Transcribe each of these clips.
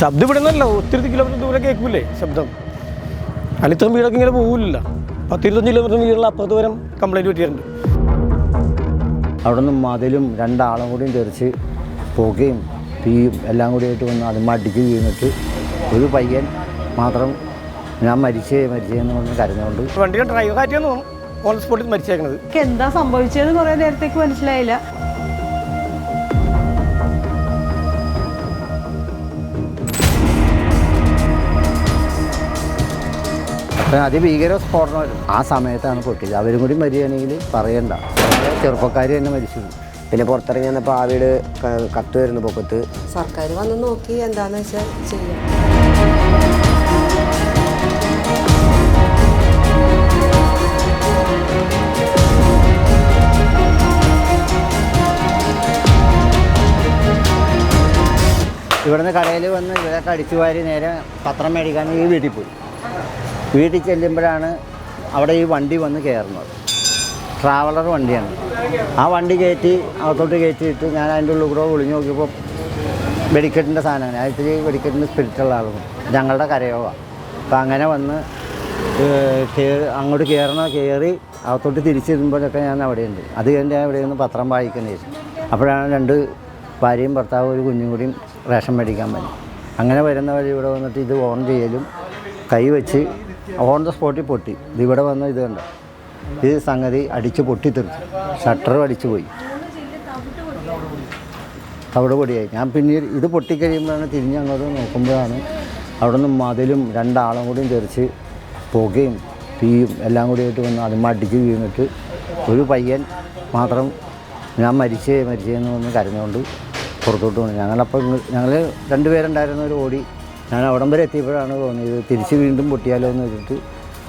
ശബ്ദം ഇവിടെ നിന്നല്ല ഒത്തിരി കിലോമീറ്റർ ദൂരെ കേൾക്കൂലേ ശബ്ദം. അല്ല ഇത്രയും വീടൊക്കെ ഇങ്ങനെ പോകില്ല പത്തിരുപത്തഞ്ച് കിലോമീറ്റർ വീടുകൾ അപ്പുറത്ത് വരെ കംപ്ലൈന്റ് പറ്റിയിട്ടുണ്ട്. അവിടെ നിന്ന് മതിലും രണ്ടാളും കൂടിയും തെറിച്ച് പുകയും തീയും എല്ലാം കൂടി ആയിട്ട് വന്ന് അതും മടിക്ക് വീണിട്ട് ഒരു പയ്യൻ മാത്രം ഞാൻ മരിച്ചേ മരിച്ചേന്ന് പറഞ്ഞ് കരഞ്ഞുകൊണ്ട് വണ്ടിയുടെ ഡ്രൈവർ കാറ്റിയെന്ന് തോന്നുന്നു. ഓൺ സ്പോട്ടിൽ മരിച്ചേക്കണത്. എനിക്ക് എന്താ സംഭവിച്ചതെന്ന് കുറേ നേരത്തേക്ക് മനസ്സിലായില്ല. അതിഭീകര സ്ഫോടനമായിരുന്നു ആ സമയത്താണ് പൊട്ടിയത് അവരും കൂടി മരികയാണെങ്കിൽ പറയണ്ട. ചെറുപ്പക്കാർ തന്നെ മരിച്ചു. പിന്നെ പുറത്തിറങ്ങി വന്നപ്പോൾ ആ വീട് കത്തുമായിരുന്നു പൊക്കത്ത്. സർക്കാർ വന്ന് നോക്കി എന്താന്ന് വെച്ചാൽ ചെയ്യാം. ഇവിടുന്ന് കടയിൽ വന്ന് ഇവരൊക്കെ അടിച്ചു വാരി നേരെ പത്രം മേടിക്കാൻ ഈ വീട്ടിൽ പോയി. വീട്ടിൽ ചെല്ലുമ്പോഴാണ് അവിടെ ഈ വണ്ടി വന്ന് കയറുന്നത്. ട്രാവലർ വണ്ടിയാണ്. ആ വണ്ടി കയറ്റി അകത്തോട്ട് കയറ്റിയിട്ട് ഞാൻ അതിന്റെ ഉള്ളിൽ കൂടെ ഒളിഞ്ഞു നോക്കിയപ്പോൾ വെടിക്കെട്ടിന്റെ സാധനമാണ്. അതിൽ വെടിക്കെട്ടിന്റെ സ്പിരിറ്റുള്ള ആളും ഞങ്ങളുടെ കരയോഗ. അപ്പം അങ്ങനെ വന്ന് അങ്ങോട്ട് കയറണ കയറി അകത്തോട്ട് തിരിച്ചിരുമ്പോഴൊക്കെ ഞാൻ അവിടെയുണ്ട് അത് കഴിഞ്ഞ് ഞാൻ ഇവിടെ നിന്ന് പത്രം വരും. അപ്പോഴാണ് രണ്ട് ഭാര്യയും ഭർത്താവും ഒരു കുഞ്ഞും കൂടിയും റേഷൻ മേടിക്കാൻ വരും അങ്ങനെ വരുന്ന വഴി ഇവിടെ വന്നിട്ട് ഇത് ഓൺ ചെയ്യലും കൈ വെച്ച് ഓൺ ദ സ്പോട്ടിൽ പൊട്ടി. ഇത് ഇവിടെ വന്ന ഇത് കണ്ട? ഈ സംഗതി അടിച്ച് പൊട്ടിത്തെറിച്ചു. ഷട്ടറും അടിച്ചു പോയി. അവിടെ പൊടിയായി. ഞാൻ പിന്നീട് ഇത് പൊട്ടിക്കഴിയുമ്പോഴാണ് തിരിഞ്ഞങ്ങോട്ട് നോക്കുമ്പോഴാണ് അവിടെ നിന്ന് മതിലും രണ്ടാളും കൂടിയും തെറിച്ച് പുകയും തീയും എല്ലാം കൂടി ആയിട്ട് വന്ന് അത് അടിച്ച് വീണിട്ട് ഒരു പയ്യൻ മാത്രം ഞാൻ മരിച്ചേ മരിച്ചേ എന്ന് പറഞ്ഞ് കരഞ്ഞുകൊണ്ട് പുറത്തോട്ട് പോകണം ഞങ്ങളപ്പോൾ ഞങ്ങൾ രണ്ടുപേരുണ്ടായിരുന്നവർ ഓടി ഞാൻ അവിടം വരെ എത്തിയപ്പോഴാണ് തോന്നിയത് തിരിച്ച് വീണ്ടും പൊട്ടിയാലോ എന്ന് വെച്ചിട്ട്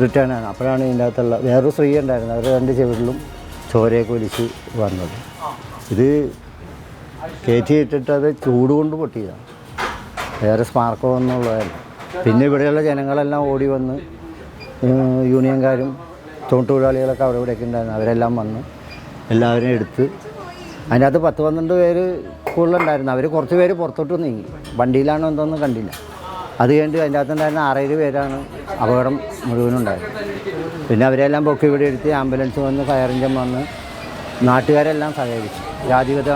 റിട്ടേൺ ആണ്. അപ്പോഴാണ് ഇതിന്റെ അകത്തുള്ള വേറൊരു സ്ത്രീ ഉണ്ടായിരുന്നത്. അവരുടെ രണ്ട് ചെവിടിലും ചോരയൊക്കെ ഒലിച്ച് വന്നത്. ഇത് കയറ്റി ഇട്ടിട്ട് അത് ചൂട് കൊണ്ട് പൊട്ടിയതാണ്. വേറെ സ്മാർക്കോ എന്നുള്ളതല്ല പിന്നെ ഇവിടെയുള്ള ജനങ്ങളെല്ലാം ഓടി വന്ന് യൂണിയൻകാരും തൊണ്ണൂറ്റൊഴിലാളികളൊക്കെ അവിടെ ഇവിടെയൊക്കെ ഉണ്ടായിരുന്നു. അവരെല്ലാം വന്ന് എല്ലാവരും എടുത്ത് അതിനകത്ത് പത്ത് പന്ത്രണ്ട് പേര് കൂടുതലുണ്ടായിരുന്നു അവർ കുറച്ച് പേര് പുറത്തോട്ട് നീങ്ങി. വണ്ടിയിലാണോ എന്തോന്നും കണ്ടില്ല. അത് കഴിഞ്ഞിട്ട് അതിന്റെ അകത്തുണ്ടായിരുന്ന ആറേഴ് പേരാണ് അപകടം മുഴുവനും ഉണ്ടായത് പിന്നെ അവരെല്ലാം പൊക്കി ഇവിടെ എടുത്ത് ആംബുലൻസ് വന്ന് ഫയർ എഞ്ചിൻ വന്ന് നാട്ടുകാരെല്ലാം സഹകരിച്ചു. ജാതികത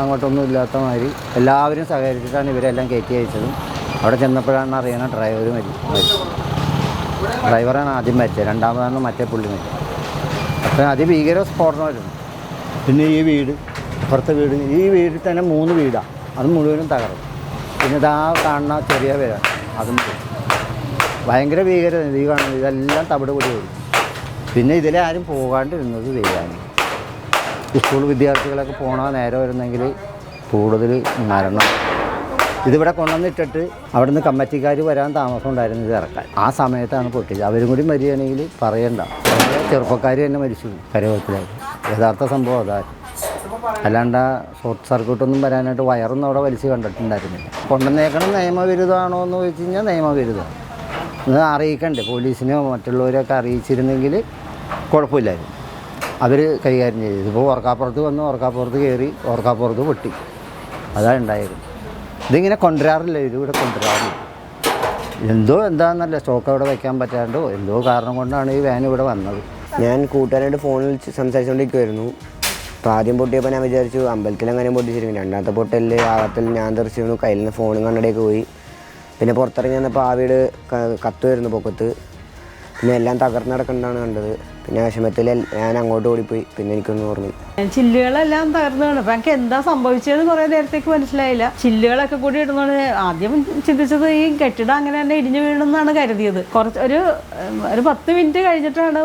അങ്ങോട്ടൊന്നും ഇല്ലാത്ത മാതിരി എല്ലാവരും സഹകരിച്ചിട്ടാണ് ഇവരെല്ലാം കയറ്റി അയച്ചതും. അവിടെ ചെന്നപ്പോഴാണ് അറിയണ ഡ്രൈവർ മരി ഡ്രൈവറാണ് ആദ്യം മരിച്ചത് രണ്ടാമതാണ് മറ്റേ പുള്ളി മരിച്ചത്. അപ്പം അതിഭീകര സ്ഫോടനമായിരുന്നു. പിന്നെ ഈ വീട് അപ്പുറത്തെ വീട് ഈ വീട്ടിൽ തന്നെ മൂന്ന് വീടാണ് അത് മുഴുവനും തകർന്നു. പിന്നെ ഇതാ കാണുന്ന ചെറിയ വില അതും ഭയങ്കര ഭീകരത ഈ കാണുന്നത് ഇതെല്ലാം തവിട് പൊടി വരും. പിന്നെ ഇതിലെ ആരും പോകാണ്ടിരുന്നത് ചെയ്യാൻ സ്കൂൾ വിദ്യാർത്ഥികളൊക്കെ പോണ നേരെ വരുന്നെങ്കിൽ കൂടുതൽ മരണം. ഇതിവിടെ കൊണ്ടുവന്നിട്ടിട്ട് അവിടുന്ന് കമ്മിറ്റിക്കാർ വരാൻ താമസം ഉണ്ടായിരുന്നു ഇത് ഇറക്കാൻ. ആ സമയത്താണ് പൊട്ടിയത് അവരും കൂടി മരികയാണെങ്കിൽ പറയണ്ട. ചെറുപ്പക്കാർ തന്നെ മരിച്ചു. കരകത്തിലായി യഥാർത്ഥ സംഭവം അതായിരുന്നു അല്ലാണ്ട് ആ ഷോർട്ട് സർക്യൂട്ടൊന്നും വരാനായിട്ട് വയറൊന്നും അവിടെ വലിച്ച് കണ്ടിട്ടുണ്ടായിരുന്നില്ല. കൊണ്ടുവന്നേക്കണം നിയമവിരുദ്ധമാണോ എന്ന് ചോദിച്ചു കഴിഞ്ഞാൽ നിയമവിരുദ്ധമാണ്. ഇത് അറിയിക്കണ്ടേ? പോലീസിനെയോ മറ്റുള്ളവരെയൊക്കെ അറിയിച്ചിരുന്നെങ്കിൽ കുഴപ്പമില്ലായിരുന്നു. അവർ കൈകാര്യം ചെയ്തു. ഇതിപ്പോൾ ഓർക്കാപ്പുറത്ത് വന്ന് ഓർക്കാപ്പുറത്ത് കയറി ഓർക്കാപ്പുറത്ത് പൊട്ടി. അതാണ് ഉണ്ടായത് ഇതിങ്ങനെ കൊണ്ടുവരാറില്ല. ഇതിവിടെ കൊണ്ടുവരാറില്ല. എന്തോ എന്താണെന്നല്ല സ്റ്റോക്ക് അവിടെ വയ്ക്കാൻ പറ്റാണ്ടോ? എന്തോ കാരണം കൊണ്ടാണ് ഈ വാൻ ഇവിടെ വന്നത്. ഞാൻ കൂട്ടുകാരായിട്ട് ഫോണിൽ വിളിച്ച് സംസാരിച്ചുകൊണ്ടിരിക്കുമായിരുന്നു അപ്പോൾ ആദ്യം പൊട്ടിയപ്പോൾ ഞാൻ വിചാരിച്ചു അമ്പലത്തിൽ അങ്ങനെ പൊട്ടിച്ചിരിക്കും. രണ്ടാമത്തെ പൊട്ടലിൽ ആകത്തിൽ ഞാൻ തെറിച്ചിരുന്നു കയ്യിൽ നിന്ന് ഫോണും കണ്ണടയൊക്കെ പോയി. പിന്നെ പുറത്തിറങ്ങി വന്നപ്പോൾ ആ വീട് കത്തുമായിരുന്നു പൊക്കത്ത്. പിന്നെ എല്ലാം തകർന്ന് കിടക്കുന്നതാണ് കണ്ടത്. പിന്നെ വിഷമത്തിൽ ഞാൻ അങ്ങോട്ട് ഓടിപ്പോയി. പിന്നെ എനിക്കൊന്നും ഓർമ്മയില്ല. ചില്ലുകളെല്ലാം തകർന്നാണ്. അപ്പൊ എനിക്ക് എന്താ സംഭവിച്ചതെന്ന് കുറേ നേരത്തേക്ക് മനസ്സിലായില്ല. ചില്ലുകളൊക്കെ കൂടി ഇടുന്നോണ്ട് ആദ്യം ചിന്തിച്ചത് ഈ കെട്ടിടം അങ്ങനെ തന്നെ ഇടിഞ്ഞു വീണെന്നാണ് കരുതിയത്. കുറച്ച് ഒരു ഒരു പത്ത് മിനിറ്റ് കഴിഞ്ഞിട്ടാണ്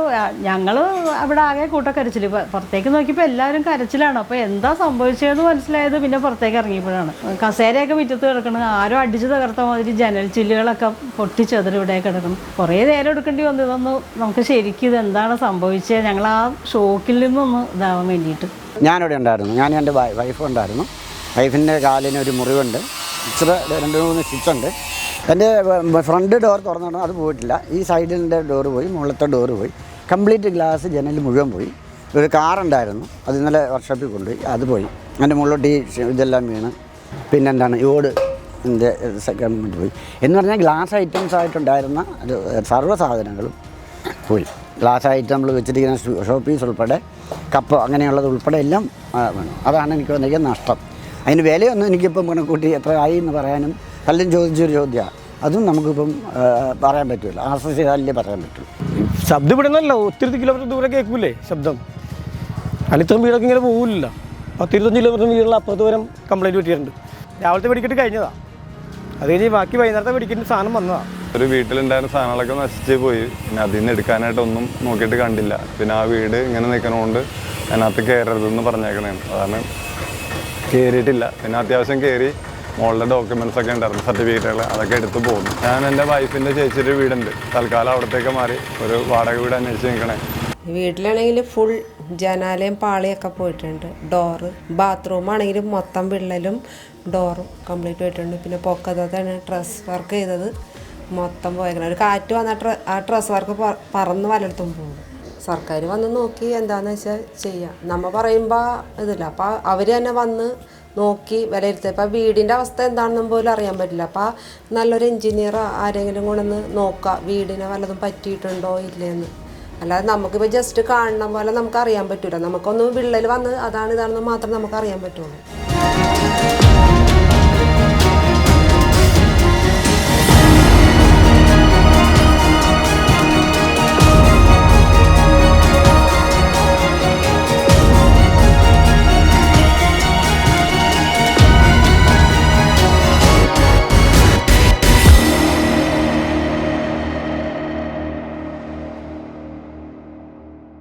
ഞങ്ങൾ അവിടെ ആകെ കൂട്ടക്കരച്ചിൽ പുറത്തേക്ക് നോക്കിയപ്പോൾ എല്ലാവരും കരച്ചിലാണ്. അപ്പോൾ എന്താ സംഭവിച്ചതെന്ന് മനസ്സിലായത് പിന്നെ പുറത്തേക്ക് ഇറങ്ങിയപ്പോഴാണ്. കസേരയൊക്കെ മുറ്റത്ത് കിടക്കണം. ആരോ അടിച്ചു തകർത്ത മാതിരി ജനൽ ചില്ലുകളൊക്കെ പൊട്ടിച്ചതിരിവിടെ കിടക്കണം. കുറേ നേരം എടുക്കേണ്ടി വന്നു. ഇതൊന്ന് നമുക്ക് ശരിക്കും ഇത് എന്താണ് സംഭവിച്ചത് ഞങ്ങൾ ആ ഷോക്കിൽ നിന്നൊന്ന് ഇതാവാൻ വേണ്ടിയിട്ട്. ഞാനിവിടെ ഉണ്ടായിരുന്നു. ഞാൻ എന്റെ വൈഫ് ഉണ്ടായിരുന്നു. വൈഫിന്റെ കാലിന് ഒരു മുറിവുണ്ട്. ഇച്ചിരി രണ്ട് മൂന്ന് സ്റ്റിച്ചുണ്ട് എന്റെ ഫ്രണ്ട് ഡോർ തുറന്നിടണം അത് പോയിട്ടില്ല. ഈ സൈഡിന്റെ ഡോറ് പോയി മുകളിലത്തെ ഡോറ് പോയി. കംപ്ലീറ്റ് ഗ്ലാസ് ജനൽ മുഴുവൻ പോയി. ഒരു കാറുണ്ടായിരുന്നു അത് ഇന്നലെ വർക്ക്ഷോപ്പിൽ കൊണ്ടുപോയി. അത് പോയി. എന്റെ മുകളിലോട്ട് ഈ ഇതെല്ലാം വീണ്. പിന്നെ എന്താണ് ഓട് ഇതിന്റെ സെക്കൻഡ് പോയി. എന്ന് പറഞ്ഞാൽ ഗ്ലാസ് ഐറ്റംസ് ആയിട്ടുണ്ടായിരുന്ന സർവ സാധനങ്ങളും പോയി. ഗ്ലാസ് ഐറ്റം നമ്മൾ വെച്ചിരിക്കുന്ന ഷോ- പീസ് ഉൾപ്പെടെ കപ്പ് അങ്ങനെയുള്ളത് ഉൾപ്പെടെ എല്ലാം വേണം. അതാണ് എനിക്ക് വന്നിരിക്കുന്ന നഷ്ടം. അതിന് വിലയൊന്നും എനിക്കിപ്പം കണക്കൂട്ടി എത്ര ആയി എന്ന് പറയാനും പലരും ചോദിച്ചൊരു ചോദ്യമാണ് അതും നമുക്കിപ്പം പറയാൻ പറ്റില്ല ആശ്രയിച്ച് ചെയ്താലേ പറയാൻ പറ്റുള്ളൂ ശബ്ദം ഇവിടുന്നല്ല ഒത്തിരി കിലോമീറ്റർ ദൂരെ കേൾക്കൂലേ ശബ്ദം. അലിത്തം വീടൊക്കെ ഇങ്ങനെ പോകില്ല പത്തിരുപത്തഞ്ച് കിലോമീറ്റർ വീടുള്ള അപ്പുറത്ത് വരം കംപ്ലൈന്റ് പറ്റിയിട്ടുണ്ട് രാവിലത്തെ വെടിക്കെട്ട് കഴിഞ്ഞതാണ് അത് കഴിഞ്ഞ് ബാക്കി വൈകുന്നേരത്തെ വെടിക്കെട്ടിന് സാധനം വന്നതാ. ഒരു വീട്ടിലുണ്ടായിരുന്ന സാധനങ്ങളൊക്കെ നശിച്ച് പോയി. പിന്നെ അതിൽ നിന്ന് എടുക്കാനായിട്ടൊന്നും നോക്കിയിട്ട് കണ്ടില്ല. പിന്നെ ആ വീട് ഇങ്ങനെ നിൽക്കണോണ്ട് അതിനകത്ത് കയറരുതെന്ന് പറഞ്ഞേക്കണേ അതാണ് കയറിയിട്ടില്ല പിന്നെ അത്യാവശ്യം കയറി മോളുടെ ഡോക്യുമെന്റ്സ് ഒക്കെ ഉണ്ടായിരുന്നു സർട്ടിഫിക്കറ്റുകൾ അതൊക്കെ എടുത്ത് പോകുന്നു ഞാൻ എന്റെ വൈഫിന്റെ ചേച്ചിയുടെ വീടുണ്ട്. തൽക്കാലം അവിടത്തേക്ക് മാറി ഒരു വാടക വീട് അന്വേഷിച്ച് നിൽക്കണേ. വീട്ടിലാണെങ്കിൽ ഫുൾ ജനാലയും പാളിയൊക്കെ പോയിട്ടുണ്ട്. ഡോറ് ബാത്റൂം ആണെങ്കിലും മൊത്തം വിള്ളലും ഡോറും കംപ്ലീറ്റ് പോയിട്ടുണ്ട് പിന്നെ പൊക്കത്താണ് ഡ്രസ് വർക്ക് ചെയ്തത്. മൊത്തം പോയേക്കണം. ഒരു കാറ്റ് വന്ന ആ ഡ്രസ് വർക്ക് പറന്ന് പലയിടത്തും പോകും. സർക്കാർ വന്ന് നോക്കി എന്താണെന്ന് വെച്ചാൽ ചെയ്യാം. നമ്മൾ പറയുമ്പോൾ ഇതില്ല. അപ്പോൾ അവർ തന്നെ വന്ന് നോക്കി വിലയിരുത്തുക ഇപ്പോൾ വീടിന്റെ അവസ്ഥ എന്താണെന്നും പോലും അറിയാൻ പറ്റില്ല. അപ്പോൾ നല്ലൊരു എൻജിനീയർ ആരെങ്കിലും കൊണ്ടൊന്ന് നോക്കുക വീടിനെ വല്ലതും പറ്റിയിട്ടുണ്ടോ ഇല്ലയെന്ന് അല്ലാതെ നമുക്കിപ്പോൾ ജസ്റ്റ് കാണണം പോലെ നമുക്ക് അറിയാൻ പറ്റില്ല നമുക്കൊന്ന് വിള്ളൽ വന്ന് അതാണ് ഇതാണെന്ന് മാത്രം നമുക്ക് അറിയാൻ പറ്റുള്ളൂ.